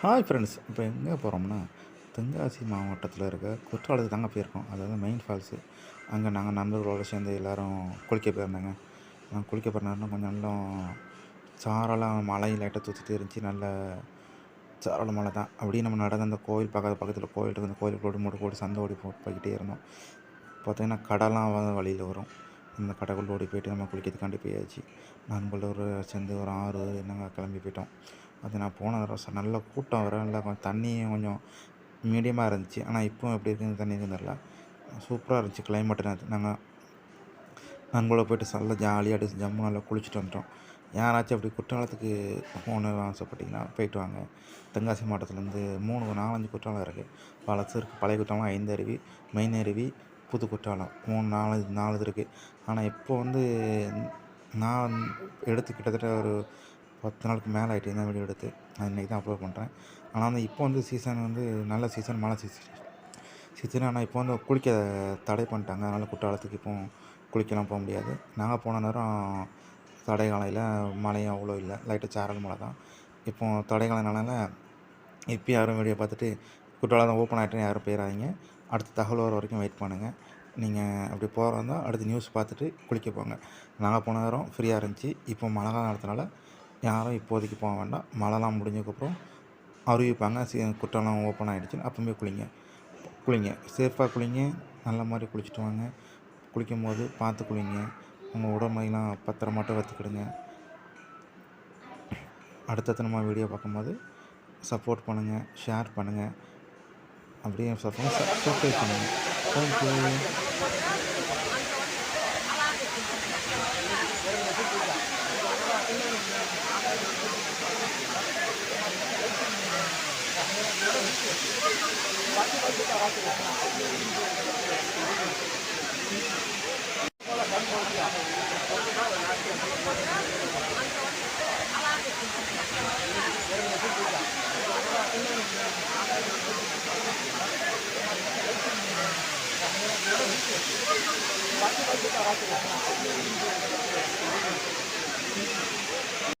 Hi friends இப்போ எங்கே போகிறோம்னா தென்காசி மாவட்டத்தில் இருக்க குற்றாலத்துக்கு தாங்க போயிருக்கோம். அதாவது மெயின் ஃபால்ஸு அங்கே நாங்கள் நண்பர்களோடு சேர்ந்து எல்லோரும் குளிக்க போயிருந்தோங்க. நான் குளிக்க போகிற கொஞ்சம் நல்லா சாரலாம் மழை லைட்டாக தூத்துட்டு இருந்துச்சு. நல்ல சாரல மழை தான். அப்படியே நம்ம நடந்த அந்த கோயில் பக்கத்து பக்கத்தில் கோயில் இருக்குது அந்த கோயிலுக்கு மூட்டை போட்டு சந்தை ஓடி போட்டு போய்கிட்டே இருந்தோம் பார்த்திங்கன்னா கடலாம் வழியில் வரும். அந்த கடைக்குள்ள ஓடி போயிட்டு நம்ம குளிக்கிறதுக்காண்டி போயாச்சு. நண்பர்களோடு சேர்ந்து ஒரு ஆறு நாங்கள் கிளம்பி போயிட்டோம். அது நான் போன தடவை நல்ல கூட்டம் வர நல்லா கொஞ்சம் தண்ணியும் கொஞ்சம் மீடியமாக இருந்துச்சு. ஆனால் இப்போ எப்படி இருக்குன்னு தண்ணி தெரியல. சூப்பராக இருந்துச்சு கிளைமேட் நாங்கள் நண்பர்களோட போயிட்டு நல்லா ஜாலியாக அடிச்சு ஜம்மு நல்லா குளிச்சுட்டு வந்துட்டோம். யாராச்சும் அப்படி குற்றாலத்துக்கு போகணுன்னு ஆசைப்பட்டீங்கன்னா போயிட்டு வாங்க. தென்காசி மாவட்டத்துலேருந்து மூணு நாலஞ்சு குற்றாலம் இருக்குது பழசு இருக்குது பழைய குற்றாலம் ஐந்து அருவி மெயின் அருவி புது குற்றாலம் மூணு நாலு நாலு இது இருக்குது ஆனால் இப்போ வந்து நான் எடுத்து கிட்டத்தட்ட ஒரு பத்து நாளுக்கு மேலே ஆகிட்டு இந்த வீடியோ எடுத்து நான் இன்றைக்கி தான் அப்லோட் பண்ணுறேன் ஆனால் வந்து இப்போ வந்து சீசன் வந்து நல்ல சீசன் மழை சீசன் சீசன் ஆனால் இப்போ வந்து குளிக்க தடை பண்ணிட்டாங்க. அதனால் குற்றாலத்துக்கு இப்போ குளிக்கலாம் போக முடியாது. நாங்கள் போன நேரம் தடை காலையில் மழையும் அவ்வளோ இல்லை. லைட்டாக சாரல் மழை தான். இப்போ தடை காலனால இப்போ யாரும் வீடியோ பார்த்துட்டு குற்றாலம் ஓப்பன் ஆகிட்டுன்னு யாரும் போயிடாதீங்க அடுத்த தகவல் வர வரைக்கும் வெயிட் பண்ணுங்கள் நீங்கள் அப்படி போகிறதா அடுத்து நியூஸ் பார்த்துட்டு குளிக்க போங்க. நாங்கள் போன நேரம் ஃப்ரீயாக இருந்துச்சு. இப்போ மழை காலம் நடத்தினால யாரும் இப்போதைக்கு போக வேண்டாம். மழைலாம் முடிஞ்சதுக்கப்புறம் அறிவிப்பாங்க. சி குற்றாலம் ஓப்பன் ஆகிடுச்சின்னு அப்போவுமே குளிங்க. குளிங்க. சேஃபாக குளிங்க. நல்ல மாதிரி குளிச்சுட்டு வாங்க. குளிக்கும் போது பார்த்து குளிங்க. உங்கள் உடம்பைலாம் பத்திரமாட்டம் வச்சுக்கிடுங்க அடுத்தடுத்து நம்ம வீடியோ பார்க்கும்போது சப்போர்ட் பண்ணுங்கள் ஷேர் பண்ணுங்கள் abrir essa função perfeito concluir Thank you. ことができます。